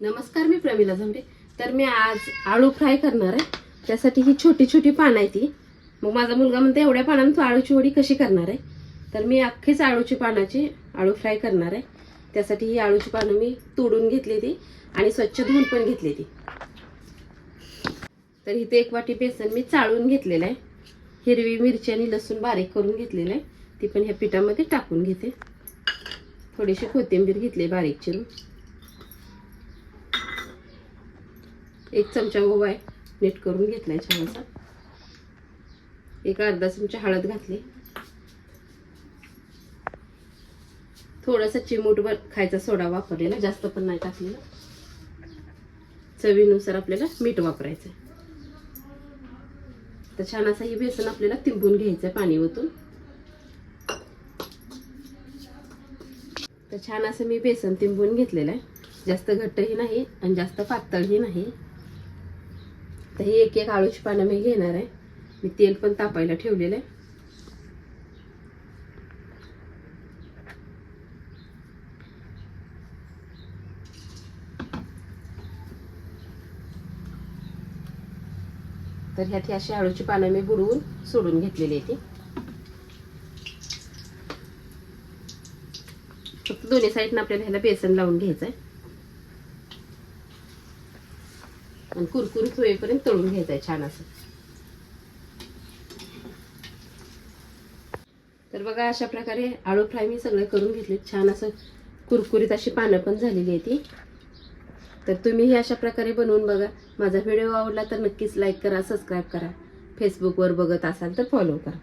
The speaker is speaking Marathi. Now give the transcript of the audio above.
नमस्कार मी प्रमिला झंबे. तर मी आज आळू फ्राय करणार आहे. त्यासाठी ही छोटी छोटी पानं आहे ती मग माझा मुलगा म्हणते एवढ्या पानांत तू आळूची वडी कशी करणार आहे? तर मी अख्खीच आळूची पानाची आळू फ्राय करणार आहे. त्यासाठी ही आळूची पानं मी तोडून घेतली ती आणि स्वच्छ धुवून पण घेतली ती तर इथे एक वाटी बेसन मी चाळून घेतलेलं आहे. हिरवी मिरची आणि लसूण बारीक करून घेतलेलं आहे. ती पण ह्या पिठामध्ये टाकून घेते. थोडीशी कोथिंबीर घेतली बारीक चिरून. एक चमचा ओवा आहे नीट करून घेतलाय छान असा एक अर्धा चमचा हळद घातली. थोडासा चिमूटभर खायचा सोडा वापरलेला जास्त पण नाही टाकलेला. चवीनुसार आपल्याला मीठ वापरायचं तर छान असा हे बेसन आपल्याला तिंबून घ्यायचं पाणी ओतून तर छान असं मी बेसन तिंबून घेतलेलं आहे. जास्त घट्टही नाही आणि जास्त पातळही नाही. तर ही एक एक आळूची पानं मी घेणार आहे. मी तेल पण तापायला ठेवलेलं आहे. तर ह्यात ही अशी आळूची पानं मी बुडवून सोडून घेतलेली आहे ती. फक्त दोन्ही साईडनं आपल्याला ह्याला बेसन लावून घ्यायचं आहे आणि कुरकुरीत होईपर्यंत तळून घ्यायचं आहे छान असं. तर बघा अशा प्रकारे आळू फ्राय मी सगळं करून घेतले. छान असं कुरकुरीत अशी पानं पण झालेली आहे ती. तर तुम्हीही अशा प्रकारे बनवून बघा. माझा व्हिडिओ आवडला तर नक्कीच लाईक करा सबस्क्राईब करा. फेसबुकवर बघत असाल तर फॉलो करा.